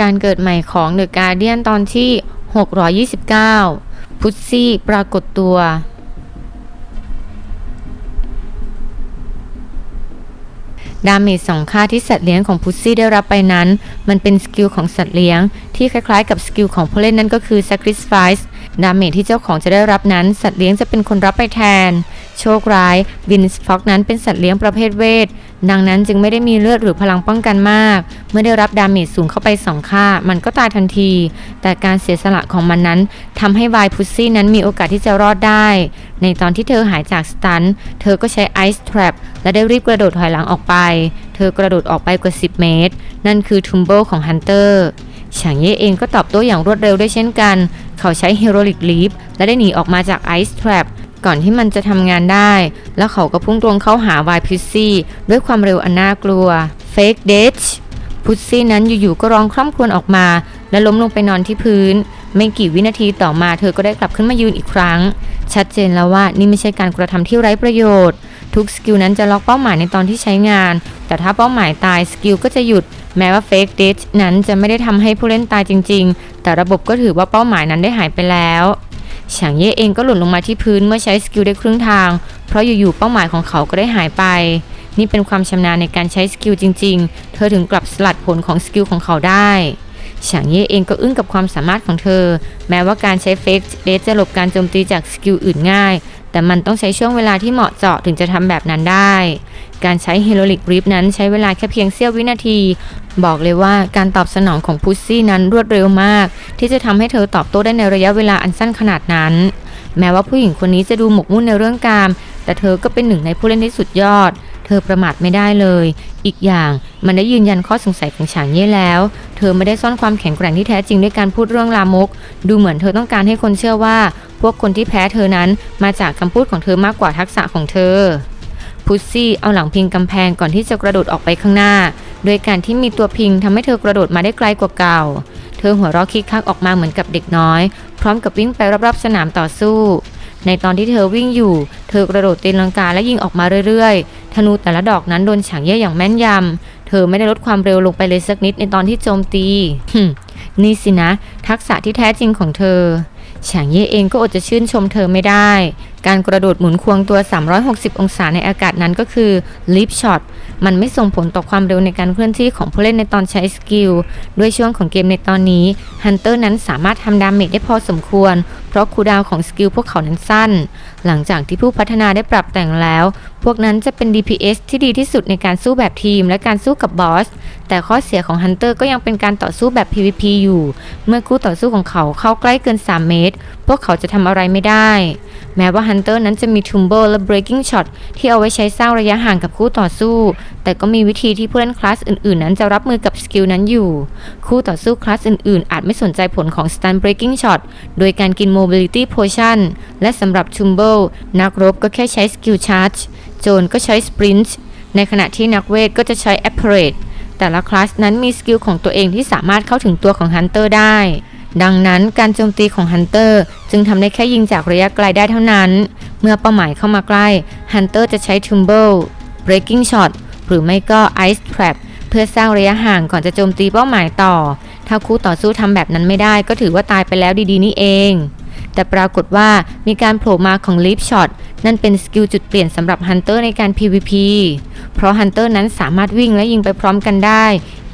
การเกิดใหม่ของเดอะการเดียนตอนที่ 629 พุซซี่ปรากฏตัว ดาเมจสองค่าที่สัตว์เลี้ยงของพุซซี่ได้รับไปนั้น มันเป็นสกิลของสัตว์เลี้ยง ที่คล้ายๆกับสกิลของผู้เล่นนั่นก็คือ Sacrifice ดาเมจที่เจ้าของจะได้รับนั้น สัตว์เลี้ยงจะเป็นคนรับไปแทน โชคร้ายวินส์ฟ็อกนั้นเป็นสัตว์เลี้ยงประเภทเวท ดังนั้นจึงไม่ได้มีเลือดหรือพลังป้องกันมาก เมื่อได้รับดาเมจสูงเข้าไปสองค่า มันก็ตายทันที แต่การเสียสละของมันนั้นทำให้วายพุซซี่นั้นมีโอกาสที่จะรอดได้ ในตอนที่เธอหายจากสตัน เธอก็ใช้ไอซ์ทรัพและได้รีบกระโดดถอยหลังออกไป เธอกระโดดออกไปกว่า 10 เมตร นั่นคือทุมเบิลของฮันเตอร์ฉางเย่เองก็ตอบโต้อย่างรวดเร็วด้วยเช่นกัน เขาใช้เฮโรลิกลีฟและได้หนีออกมาจากไอซ์ทรัพ ก่อนที่มันจะทำงานได้ แล้วเขาก็พุ่งตรงเข้าหาวายพุซซี่ด้วยความเร็วอันน่ากลัว Fake d a t พุซซี่นั้นอยู่ๆก็ร้องคร่ำครวญออกมา และล้มลงไปนอนที่พื้น ไม่กี่วินาทีต่อมาเธอก็ได้กลับขึ้นมายืนอีกครั้ง ชัดเจนแล้วว่านี่ไม่ใช่การกระทำที่ไร้ประโยชน์ ทุกสกิลนั้นจะล็อกเป้าหมายในตอนที่ใช้งาน แต่ถ้าเป้าหมายตายสกิลก็จะหยุดแม้ว่า Fake d a t นั้นจะไม่ได้ทำให้ผู้เล่นตายจริง ๆ แต่ระบบก็ถือว่าเป้าหมายนั้นได้หายไปแล้ว ฉางเย่เองก็หล่นลงมาที่พื้นเมื่อใช้สกิลได้ครึ่งทาง เพราะอยู่ๆเป้าหมายของเขาก็ได้หายไป นี่เป็นความชำนาญในการใช้สกิลจริง ๆ เธอถึงกลับสลัดผลของสกิลของเขาได้ฉางเย่เองก็อึ้งกับความสามารถของเธอ แม้ว่าการใช้เฟกเดจะหลบการโจมตีจากสกิลอื่นง่าย แต่มันต้องใช้ช่วงเวลาที่เหมาะเจาะถึงจะทำแบบนั้นได้ การใช้เฮโรลิกริฟนั้นใช้เวลาแค่เพียงเสี้ยววินาที บอกเลยว่าการตอบสนองของพุซซี่นั้นรวดเร็วมาก ที่จะทำให้เธอตอบโต้ได้ในระยะเวลาอันสั้นขนาดนั้น แม้ว่าผู้หญิงคนนี้จะดูหมกมุ่นในเรื่องการ แต่เธอก็เป็นหนึ่งในผู้เล่นที่สุดยอด เธอประมาทไม่ได้เลย อีกอย่างมันได้ยืนยันข้อสงสัยของฉางเย่แล้ว เธอไม่ได้ซ่อนความแข็งแกร่งที่แท้จริงด้วยการพูดเรื่องลามก ดูเหมือนเธอต้องการให้คนเชื่อว่า พวกคนที่แพ้เธอนั้นมาจากคำพูดของเธอมากกว่าทักษะของเธอพุซซี่เอาหลังพิงกำแพงก่อนที่จะกระโดดออกไปข้างหน้า โดยการที่มีตัวพิงทำให้เธอกระโดดมาได้ไกลกว่าเก่า เธอหัวเราะคิกคักออกมาเหมือนกับเด็กน้อย พร้อมกับวิ่งไปรอบๆสนามต่อสู้ ในตอนที่เธอวิ่งอยู่ เธอกระโดดตีลังกาและยิงออกมาเรื่อยๆ ธนูแต่ละดอกนั้นโดนฉางเย่อย่างแม่นยำ เธอไม่ได้ลดความเร็วลงไปเลยสักนิดในตอนที่โจมตีนี่สินะ ทักษะที่แท้จริงของเธอฉางเย่เองก็อดจะชื่นชมเธอไม่ได้ การกระโดดหมุนควงตัว 360 องศาในอากาศนั้นก็คือ leap shot มันไม่ส่งผลต่อความเร็วในการเคลื่อนที่ของผู้เล่นในตอนใช้สกิล ด้วยช่วงของเกมในตอนนี้ฮันเตอร์นั้นสามารถทำดาเมจได้พอสมควร เพราะคูดาวของสกิลพวกเขานั้นสั้นหลังจากที่ผู้พัฒนาได้ปรับแต่งแล้ว พวกนั้นจะเป็น DPS ที่ดีที่สุดในการสู้แบบทีมและการสู้กับบอส แต่ข้อเสียของฮันเตอร์ก็ยังเป็นการต่อสู้แบบ PVP อยู่ เมื่อคู่ต่อสู้ของเขาเข้าใกล้เกิน 3 เมตร พวกเขาจะทำอะไรไม่ได้ แม้ว่าฮันเตอร์นั้นจะมี Tumble และ Breaking Shot ที่เอาไว้ใช้สร้างระยะห่างกับคู่ต่อสู้ แต่ก็มีวิธีที่ผู้เล่นคลาสอื่นๆ นั้นจะรับมือกับสกิลนั้นอยู่ คู่ต่อสู้คลาสอื่นๆ อาจไม่สนใจผลของ Stun Breaking Shot โดยการกิน Mobility Potion และสำหรับนักรบก็แค่ใช้สกิล Charge โจนก็ใช้ Sprint ในขณะที่นักเวทก็จะใช้ Apparate แต่ละคลาสนั้นมีสกิลของตัวเองที่สามารถเข้าถึงตัวของฮันเตอร์ได้ ดังนั้นการโจมตีของฮันเตอร์จึงทำได้แค่ยิงจากระยะไกลได้เท่านั้น เมื่อเป้าหมายเข้ามาใกล้ฮันเตอร์จะใช้ Tumble Breaking Shot หรือไม่ก็ Ice Trap เพื่อสร้างระยะห่างก่อนจะโจมตีเป้าหมายต่อ ถ้าคู่ต่อสู้ทำแบบนั้นไม่ได้ก็ถือว่าตายไปแล้วดีๆนี่เอง แต่ปรากฏว่ามีการโผล่มาของ Leap Shot นั่นเป็นสกิลจุดเปลี่ยนสำหรับฮันเตอร์ในการ PVP เพราะฮันเตอร์นั้นสามารถวิ่งและยิงไปพร้อมกันได้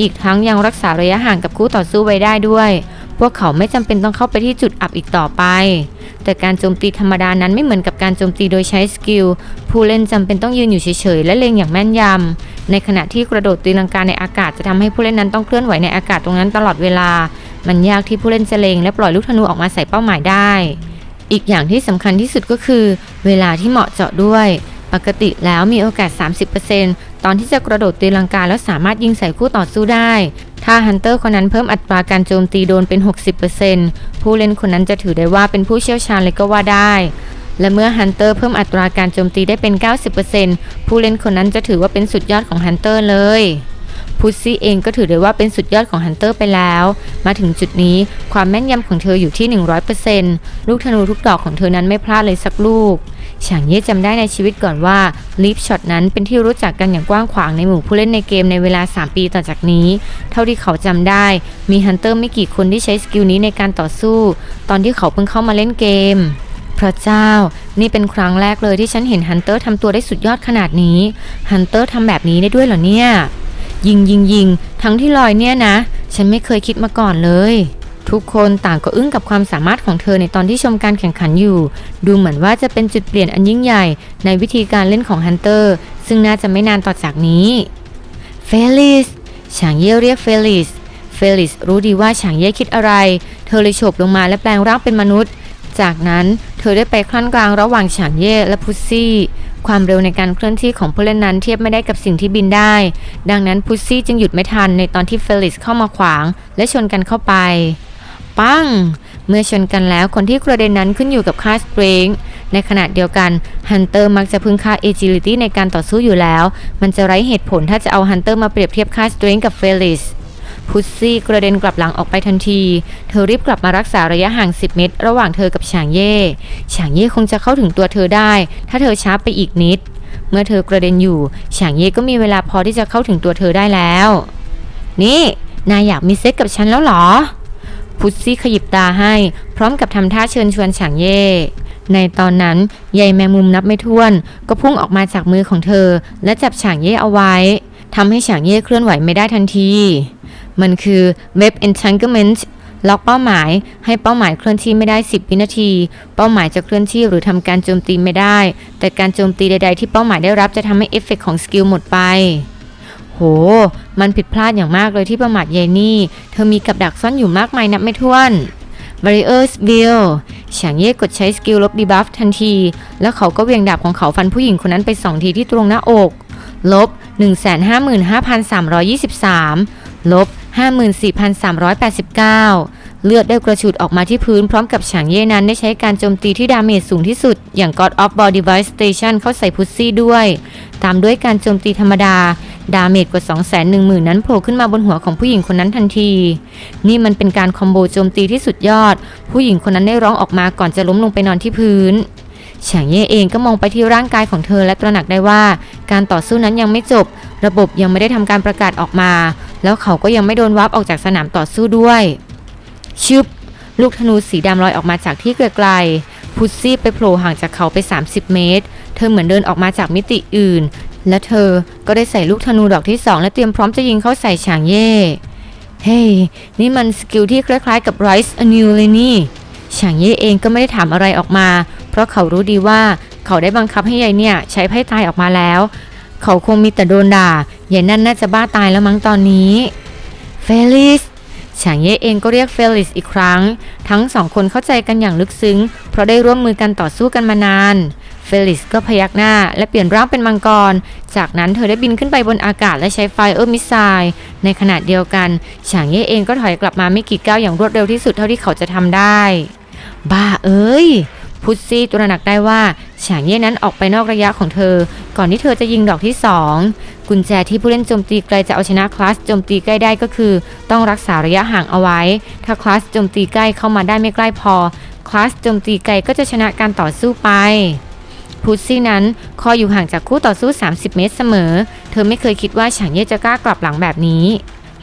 อีกทั้งยังรักษาระยะห่างกับคู่ต่อสู้ไว้ได้ด้วย พวกเขาไม่จำเป็นต้องเข้าไปที่จุดอับอีกต่อไป แต่การโจมตีธรรมดานั้นไม่เหมือนกับการโจมตีโดยใช้สกิลผู้เล่นจำเป็นต้องยืนอยู่เฉยๆและเล็งอย่างแม่นยำในขณะที่กระโดดตีลังกาในอากาศจะทำให้ผู้เล่นนั้นต้องเคลื่อนไหวในอากาศตรงนั้นตลอดเวลา มันยากที่ผู้เล่นจะเลงและปล่อยลูกธนูออกมาใส่เป้าหมายได้ อีกอย่างที่สำคัญที่สุดก็คือ เวลาที่เหมาะเจาะด้วย ปกติแล้วมีโอกาส 30%ตอนที่จะกระโดดตีลังกาแล้วสามารถยิงใส่คู่ต่อสู้ได้ ถ้าฮันเตอร์คนนั้นเพิ่มอัตราการโจมตีโดนเป็น 60%ผู้เล่นคนนั้นจะถือได้ว่าเป็นผู้เชี่ยวชาญเลยก็ว่าได้และเมื่อฮันเตอร์เพิ่มอัตราการโจมตีได้เป็น 90%ผู้เล่นคนนั้นจะถือว่าเป็นสุดยอดของฮันเตอร์เลย พุซซี่เองก็ถือได้ว่าเป็นสุดยอดของฮันเตอร์ไปแล้ว มาถึงจุดนี้ความแม่นยำของเธออยู่ที่ 100%ลูกธนูทุกดอกของเธอนั้นไม่พลาดเลยสักลูกฉางเย่จำได้ในชีวิตก่อนว่าลิฟช็อตนั้นเป็นที่รู้จักกันอย่างกว้างขวางในหมู่ผู้เล่นในเกมในเวลา 3 ปีต่อจากนี้ เท่าที่เขาจำได้ มีฮันเตอร์ไม่กี่คนที่ใช้สกิลนี้ในการต่อสู้ ตอนที่เขาเพิ่งเข้ามาเล่นเกมพระเจ้า นี่เป็นครั้งแรกเลยที่ฉันเห็นฮันเตอร์ทำตัวได้สุดยอดขนาดนี้ ฮันเตอร์ทำแบบนี้ได้ด้วยเหรอเนี่ย ยิงยิงยิงทั้งที่ลอยเนี่ยนะ ฉันไม่เคยคิดมาก่อนเลย ทุกคนต่างก็อึ้งกับความสามารถของเธอในตอนที่ชมการแข่งขันอยู่ ดูเหมือนว่าจะเป็นจุดเปลี่ยนอันยิ่งใหญ่ ในวิธีการเล่นของฮันเตอร์ ซึ่งน่าจะไม่นานต่อจากนี้เฟลิสฉางเย่เรียกเฟลิสเฟลิสรู้ดีว่าฉางเย่คิดอะไร เธอเลยโฉบลงมาและแปลงร่างเป็นมนุษย์ จากนั้นเธอได้ไปคลั่นกลางระหว่างฉางเย่และพุซซี่ ความเร็วในการเคลื่อนที่ของผู้เล่นนั้นเทียบไม่ได้กับสิ่งที่บินได้ ดังนั้นพุซซี่จึงหยุดไม่ทันในตอนที่เฟลิสเข้ามาขวาง และชนกันเข้าไป ปัง เมื่อชนกันแล้วคนที่กระเด็นนั้นขึ้นอยู่กับค่าสปริงในขณะเดียวกันฮันเตอร์มักจะพึ่งค่า agility ในการต่อสู้อยู่แล้ว มันจะไร้เหตุผลถ้าจะเอาฮันเตอร์มาเปรียบเทียบค่าสตริงกับเฟลิส พุซซี่กระเด็นกลับหลังออกไปทันที เธอรีบกลับมารักษาระยะห่าง 10 เมตร ระหว่างเธอกับฉางเย่ฉางเย่คงจะเข้าถึงตัวเธอได้ ถ้าเธอช้าไปอีกนิด เมื่อเธอกระเด็นอยู่ฉางเย่ก็มีเวลาพอที่จะเข้าถึงตัวเธอได้แล้ว นี่ นายอยากมีเซ็กกับฉันแล้วเหรอ พุซซี่ขยิบตาให้ พร้อมกับทำท่าเชิญชวนฉางเย่ในตอนนั้นใยแมงมุมนับไม่ถ้วน ก็พุ่งออกมาจากมือของเธอ และจับฉางเย่เอาไว้ ทำให้ฉางเย่เคลื่อนไหวไม่ได้ทันที มันคือ Web Entanglement ล็อกเป้าหมายให้เป้าหมายเคลื่อนที่ไม่ได้ 10 วินาที เป้าหมายจะเคลื่อนที่หรือทำการโจมตีไม่ได้ แต่การโจมตีใด ๆ ที่เป้าหมายได้รับจะทำให้เอฟเฟกต์ของสกิลหมดไป โห มันผิดพลาดอย่างมากเลยที่ประมาทยายนี่ เธอมีกับดักซ่อนอยู่มากมายนับไม่ถ้วน Barriers Bill ฉางเย่กดใช้สกิลลบดีบัฟทันที แล้วเขาก็เวียงดาบของเขาฟันผู้หญิงคนนั้นไปสองทีที่ตรงหน้าอก ลบ 155,323 ลบ 54,389 เลือดได้กระฉูดออกมาที่พื้นพร้อมกับฉางเย่นั้นได้ใช้การโจมตีที่ดาเมจสูงที่สุด อย่าง God of Ball Device Station เข้าใส่พุซซี่ด้วย ตามด้วยการโจมตีธรรมดา ดาเมจกว่า 210,000 นั้นโผล่ขึ้นมาบนหัวของผู้หญิงคนนั้นทันที นี่มันเป็นการคอมโบโจมตีที่สุดยอด ผู้หญิงคนนั้นได้ร้องออกมาก่อนจะล้มลงไปนอนที่พื้น ฉางเย่เองก็มองไปที่ร่างกายของเธอและตระหนักได้ว่า การต่อสู้นั้นยังไม่จบ ระบบยังไม่ได้ทำการประกาศออกมา แล้วเขาก็ยังไม่โดนวับออกจากสนามต่อสู้ด้วยชึบลูกธนูสีดำลอยออกมาจากที่ไกลๆพุซซี่ไปโผล่ห่างจากเขาไป 30 เมตร เธอเหมือนเดินออกมาจากมิติอื่น และเธอก็ได้ใส่ลูกธนูดอกที่2และเตรียมพร้อมจะยิงเข้าใส่ฉางเย่เฮ้ยนี่มันสกิลที่คล้ายๆกับ Rise Anew เลยนี่ฉางเย่เองก็ไม่ได้ถามอะไรออกมา เพราะเขารู้ดีว่าเขาได้บังคับให้ยายเนี่ยใช้ไพ่ตายออกมาแล้ว เขาคงมีแต่โดนด่ายายนั่นน่าจะบ้าตายแล้วมั้งตอนนี้เฟลิสฉางเย่เองก็เรียกเฟลิสอีกครั้ง ทั้งสองคนเข้าใจกันอย่างลึกซึ้ง เพราะได้ร่วมมือกันต่อสู้กันมานาน เฟลิสก็พยักหน้าและเปลี่ยนร่างเป็นมังกร จากนั้นเธอได้บินขึ้นไปบนอากาศและใช้ไฟเออร์มิสไซล์ในขณะเดียวกัน ฉางเย่เองก็ถอยกลับมาไม่กี่ก้าวอย่างรวดเร็วที่สุดเท่าที่เขาจะทำได้ บ้าเอ้ย พุซซี่ตระหนักได้ว่าฉางเย่นั้นออกไปนอกระยะของเธอ ก่อนที่เธอจะยิงดอกที่สองกุญแจที่ผู้เล่นโจมตีไกลจะเอาชนะคลาสโจมตีใกล้ได้ก็คือ ต้องรักษาระยะห่างเอาไว้ ถ้าคลาสโจมตีใกล้เข้ามาได้ไม่ใกล้พอ คลาสโจมตีไกลก็จะชนะการต่อสู้ไปพุซซี่นั้นคอยอยู่ห่างจากคู่ต่อสู้ 30 เมตรเสมอ เธอไม่เคยคิดว่าฉางเย่จะกล้ากลับหลังแบบนี้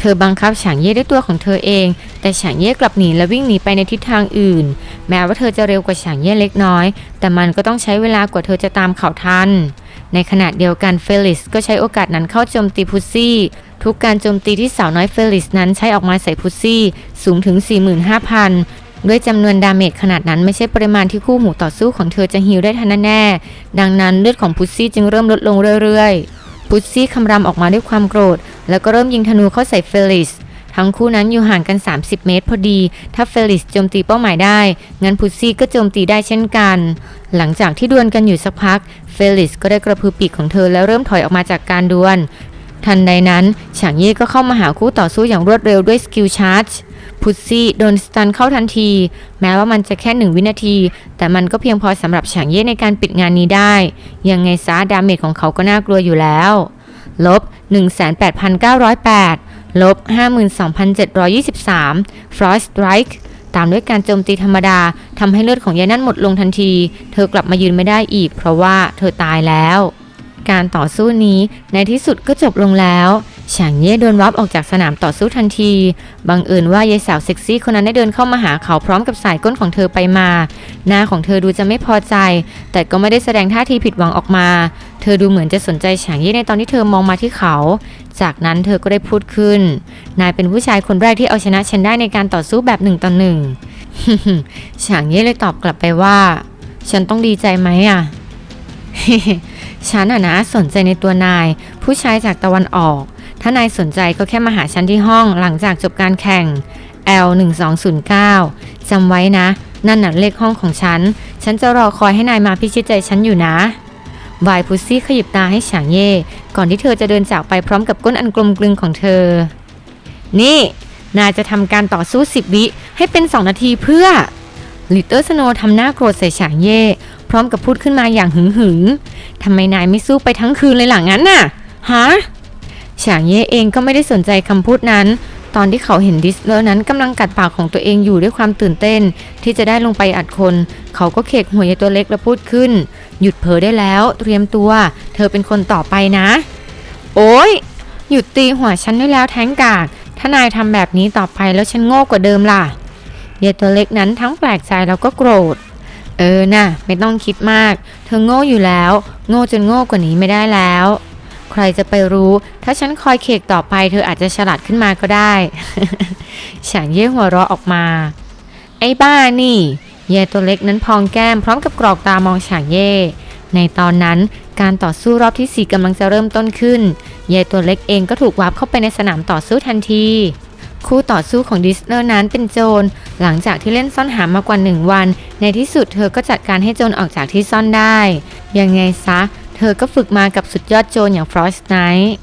เธอบังคับฉางเย่ด้วยตัวของเธอเอง แต่ฉางเย่กลับหนีและวิ่งหนีไปในทิศทางอื่น แม้ว่าเธอจะเร็วกว่าฉางเย่เล็กน้อย แต่มันก็ต้องใช้เวลากว่าเธอจะตามเขาทัน ในขณะเดียวกันเฟลิสก็ใช้โอกาสนั้นเข้าโจมตีพุซซี่ทุกการโจมตีที่สาวน้อยเฟลิสนั้นใช้ออกมาใส่พุซซี่สูงถึง 45,000ด้วยจำนวนดาเมจขนาดนั้นไม่ใช่ปริมาณที่คู่หูต่อสู้ของเธอจะฮิลได้ทันแน่ๆดังนั้นเลือดของพุซซี่จึงเริ่มลดลงเรื่อยๆ พุซซี่คำรามออกมาด้วยความโกรธ แล้วก็เริ่มยิงธนูเข้าใส่เฟลิสทั้งคู่นั้นอยู่ห่างกัน 30 เมตรพอดี ถ้าเฟลิสโจมตีเป้าหมายได้ งั้นพุซซี่ก็โจมตีได้เช่นกัน หลังจากที่ดวลกันอยู่สักพัก เฟลิสก็ได้กระพือปีกของเธอแล้วเริ่มถอยออกมาจากการดวล ทันใดนั้นฉางเย่ก็เข้ามาหาคู่ต่อสู้อย่างรวดเร็วด้วยสกิลชาร์จ พุซซี่โดนสตันเข้าทันที แม้ว่ามันจะแค่หนึ่งวินาที แต่มันก็เพียงพอสำหรับฉางเย่ในการปิดงานนี้ได้ ยังไงซะดาเมจของเขาก็น่ากลัวอยู่แล้ว ลบ 18,908 ลบ 52,723 Frost Strike ตามด้วยการโจมตีธรรมดาทำให้เลือดของยายนั่นหมดลงทันที เธอกลับมายืนไม่ได้อีกเพราะว่าเธอตายแล้ว การต่อสู้นี้ในที่สุดก็จบลงแล้ว ฉางเย่โดนวับออกจากสนามต่อสู้ทันที บังเอิญว่ายายสาวเซ็กซี่คนนั้นได้เดินเข้ามาหาเขาพร้อมกับสายก้นของเธอไปมา หน้าของเธอดูจะไม่พอใจ แต่ก็ไม่ได้แสดงท่าทีผิดหวังออกมา เธอดูเหมือนจะสนใจฉางเย่ในตอนที่เธอมองมาที่เขา จากนั้นเธอก็ได้พูดขึ้น นายเป็นผู้ชายคนแรกที่เอาชนะฉันได้ในการต่อสู้แบบหนึ่งต่อหนึ่งฉางเย่เลยตอบกลับไปว่า ฉันต้องดีใจไหมอะฉันอะนะสนใจในตัวนาย ผู้ชายจากตะวันออก ถ้านายสนใจก็แค่มาหาฉันที่ห้องหลังจากจบการแข่ง L 1 2 0 9จำไว้นะ นั่นน่ะเลขห้องของฉัน ฉันจะรอคอยให้นายมาพิชิตใจฉันอยู่นะวายพุซซี่ขยิบตาให้ฉางเย่ ก่อนที่เธอจะเดินจากไปพร้อมกับก้นอันกลมกลึงของเธอ นี่ นายจะทำการต่อสู้สิบวิให้เป็น2นาทีเพื่อลิตเตอร์สโนทำหน้าโกรธใส่ฉางเย่ พร้อมกับพูดขึ้นมาอย่างหึงหึงทำไมนายไม่สู้ไปทั้งคืนเลยหลังนั้นน่ะฮะ ฉางเย่เองก็ไม่ได้สนใจคำพูดนั้น ตอนที่เขาเห็นดิสเลอร์นั้นกำลังกัดปากของตัวเองอยู่ด้วยความตื่นเต้น ที่จะได้ลงไปอัดคน เขาก็เขกหัวยายตัวเล็กและพูดขึ้น หยุดเผลอได้แล้ว เตรียมตัว เธอเป็นคนต่อไปนะ โอ้ยหยุดตีหัวฉันได้แล้วแทงกากถ้านายทำแบบนี้ต่อไปแล้วฉันโง่กว่าเดิมล่ะยายตัวเล็กนั้นทั้งแปลกใจแล้วก็โกรธ เออน่ะ ไม่ต้องคิดมาก เธอโง่อยู่แล้ว โง่จนโง่กว่านี้ไม่ได้แล้ว ใครจะไปรู้ ถ้าฉันคอยเขกต่อไปเธออาจจะฉลาดขึ้นมาก็ได้ฉางเย่หัวเราะออกมา ไอ้บ้านี่ เย่ตัวเล็กนั้นพองแก้มพร้อมกับกรอกตามองฉางเย่ในตอนนั้นการต่อสู้รอบที่ 4กำลังจะเริ่มต้นขึ้น เย่ตัวเล็กเองก็ถูกวาร์ปเข้าไปในสนามต่อสู้ทันที คู่ต่อสู้ของดิสเนอร์นั้นเป็นโจร หลังจากที่เล่นซ่อนหามากว่าหนึ่งวัน ในที่สุดเธอก็จัดการให้โจรออกจากที่ซ่อนได้ ยังไงซะ ธอก็ฝึกมากับสุดยอดโจรอย่างฟรอสไนท์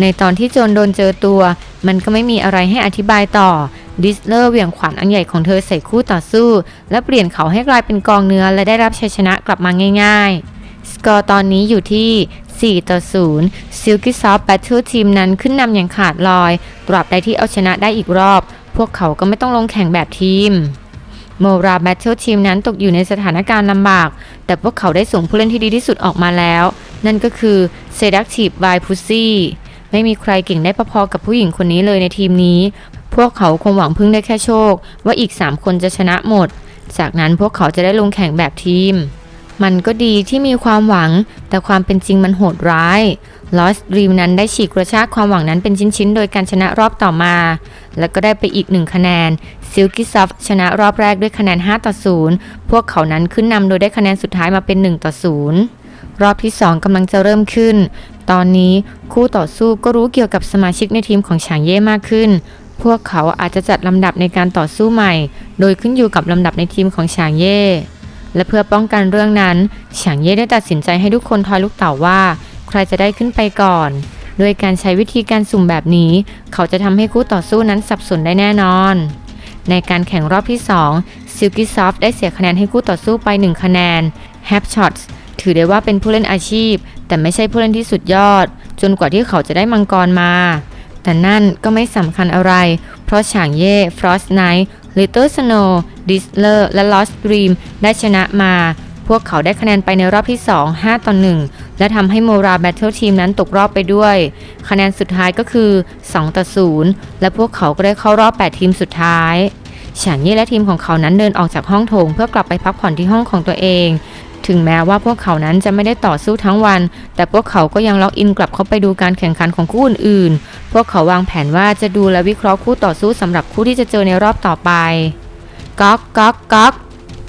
ในตอนที่โจรโดนเจอตัว มันก็ไม่มีอะไรให้อธิบายต่อ ดิสเลอร์เหวี่ยงขวานอันใหญ่ของเธอใส่คู่ต่อสู้ และเปลี่ยนเขาให้กลายเป็นกองเนื้อและได้รับชัยชนะกลับมาง่าย ๆ สกอร์ตอนนี้อยู่ที่ 4 ต่อ 0 Silky Soft Battle Team นั้นขึ้นนำอย่างขาดลอย ตราบใดที่เอาชนะได้อีกรอบ พวกเขาก็ไม่ต้องลงแข่งแบบทีมโมราแบทเทิลทีมนั้นตกอยู่ในสถานการณ์ลำบาก แต่พวกเขาได้ส่งผู้เล่นที่ดีที่สุดออกมาแล้ว นั่นก็คือ Seductive by Pussy ไม่มีใครเก่งได้พอๆกับผู้หญิงคนนี้เลยในทีมนี้ พวกเขาคงหวังพึ่งได้แค่โชค ว่าอีก 3 คนจะชนะหมด จากนั้นพวกเขาจะได้ลงแข่งแบบทีม มันก็ดีที่มีความหวัง แต่ความเป็นจริงมันโหดร้าย Lost Dream นั้นได้ฉีกกระชากความหวังนั้นเป็นชิ้นๆ โดยการชนะรอบต่อมา แล้วก็ได้ไปอีกหนึ่งคะแนน Silky Soft ชนะรอบแรกด้วยคะแนน 5 ต่อ 0 พวกเขานั้นขึ้นนำโดยได้คะแนนสุดท้ายมาเป็น 1 ต่อ 0 รอบที่2กำลังจะเริ่มขึ้น ตอนนี้คู่ต่อสู้ก็รู้เกี่ยวกับสมาชิกในทีมของฉางเย่มากขึ้น พวกเขาอาจจะจัดลำดับในการต่อสู้ใหม่ โดยขึ้นอยู่กับลำดับในทีมของฉางเย่และเพื่อป้องกันเรื่องนั้นฉางเย่ได้ตัดสินใจให้ทุกคนทอยลูกเต๋าว่า ใครจะได้ขึ้นไปก่อนโดยการใช้วิธีการสุ่มแบบนี้ เขาจะทำให้คู่ต่อสู้นั้นสับสนได้แน่นอน ในการแข่งรอบที่2 Silky Soft ได้เสียคะแนนให้คู่ต่อสู้ไป 1 คะแนน h a p Shots ถือได้ว่าเป็นผู้เล่นอาชีพ แต่ไม่ใช่ผู้เล่นที่สุดยอด จนกว่าที่เขาจะได้มังกรมา แต่นั่นก็ไม่สำคัญอะไร เพราะฉางเย่ Frost Knight Little Snow Dizzler และ Lost Dream ได้ชนะมา พวกเขาได้คะแนนไปในรอบที่ 2 5 ต่อ 1 และทำให้ Mora Battle Team นั้นตกรอบไปด้วย คะแนนสุดท้ายก็คือ 2 ต่อ 0 และพวกเขาก็ได้เข้ารอบ 8 ทีมสุดท้ายฉางเย่และทีมของเขานั้นเดินออกจากห้องโถงเพื่อกลับไปพักผ่อนที่ห้องของตัวเอง ถึงแม้ว่าพวกเขานั้นจะไม่ได้ต่อสู้ทั้งวัน แต่พวกเขาก็ยังล็อกอินกลับเข้าไปดูการแข่งขันของคู่อื่นๆ พวกเขาวางแผนว่าจะดูและวิเคราะห์คู่ต่อสู้สำหรับคู่ที่จะเจอในรอบต่อไป ก๊อกก๊อกก๊อก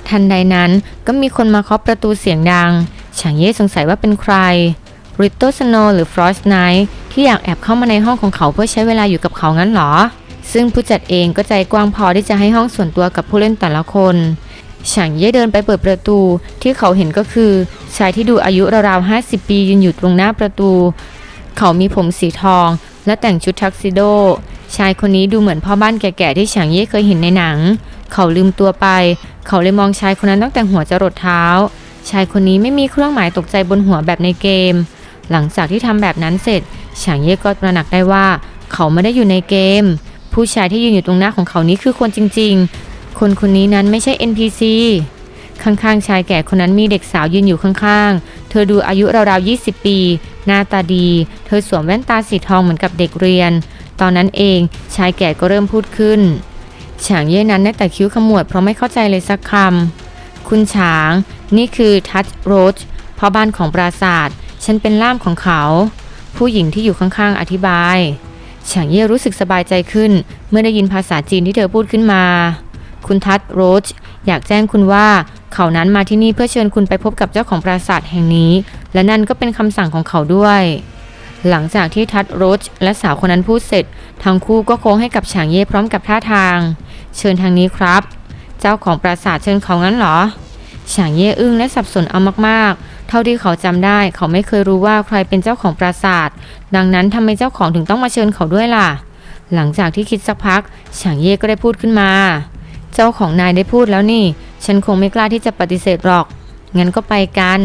ทันใดนั้นก็มีคนมาเคาะประตูเสียงดัง ฉางเย่สงสัยว่าเป็นใครริตโตสโนหรือฟรอสไนท์ที่อยากแอบเข้ามาในห้องของเขาเพื่อใช้เวลาอยู่กับเขางั้นหรอ ซึ่งผู้จัดเองก็ใจกว้างพอที่จะให้ห้องส่วนตัวกับผู้เล่นแต่ละคน ฉางเย่เดินไปเปิดประตู ที่เขาเห็นก็คือ ชายที่ดูอายุราวๆ50ปียืนอยู่ตรงหน้าประตู เขามีผมสีทอง และแต่งชุดทักซิโด ชายคนนี้ดูเหมือนพ่อบ้านแก่ๆที่ฉางเย่เคยเห็นในหนัง เขาลืมตัวไป เขาเลยมองชายคนนั้นตั้งแต่หัวจรดเท้า ชายคนนี้ไม่มีเครื่องหมายตกใจบนหัวแบบในเกม หลังจากที่ทำแบบนั้นเสร็จฉางเย่ก็ตระหนักได้ว่า เขาไม่ได้อยู่ในเกม ผู้ชายที่ยืนอยู่ตรงหน้าของเขานี้คือคนจริง ๆ คนคนนี้นั้นไม่ใช่ NPC ข้างๆชายแก่คนนั้นมีเด็กสาวยืนอยู่ข้างๆ เธอดูอายุราวๆ 20 ปี หน้าตาดี เธอสวมแว่นตาสีทองเหมือนกับเด็กเรียน ตอนนั้นเองชายแก่ก็เริ่มพูดขึ้น ฉางเย่นั้นได้แต่คิ้วขมวดเพราะไม่เข้าใจเลยสักคำ คุณฉาง นี่คือทัชโรชพ่อบ้านของปราศาสตร์ฉันเป็นล่ามของเขา ผู้หญิงที่อยู่ข้างๆ อธิบาย ฉางเย่รู้สึกสบายใจขึ้น เมื่อได้ยินภาษาจีนที่เธอพูดขึ้นมา คุณทัชโรชอยากแจ้งคุณว่า เขานั้นมาที่นี่เพื่อเชิญคุณไปพบกับเจ้าของปราสาทแห่งนี้ และนั่นก็เป็นคำสั่งของเขาด้วย หลังจากที่ทัดโรชและสาวคนนั้นพูดเสร็จ ทั้งคู่ก็โค้งให้กับฉางเย่พร้อมกับท่าทาง เชิญทางนี้ครับ เจ้าของปราสาทเชิญเขางั้นเหรอฉางเย่อึ้งและสับสนเอามากๆ เท่าที่เขาจำได้เขาไม่เคยรู้ว่าใครเป็นเจ้าของปราสาท ดังนั้นทำไมเจ้าของถึงต้องมาเชิญเขาด้วยล่ะ หลังจากที่คิดสักพักฉางเย่ก็ได้พูดขึ้นมา เจ้าของนายได้พูดแล้วนี่ ฉันคงไม่กล้าที่จะปฏิเสธหรอก งั้นก็ไปกัน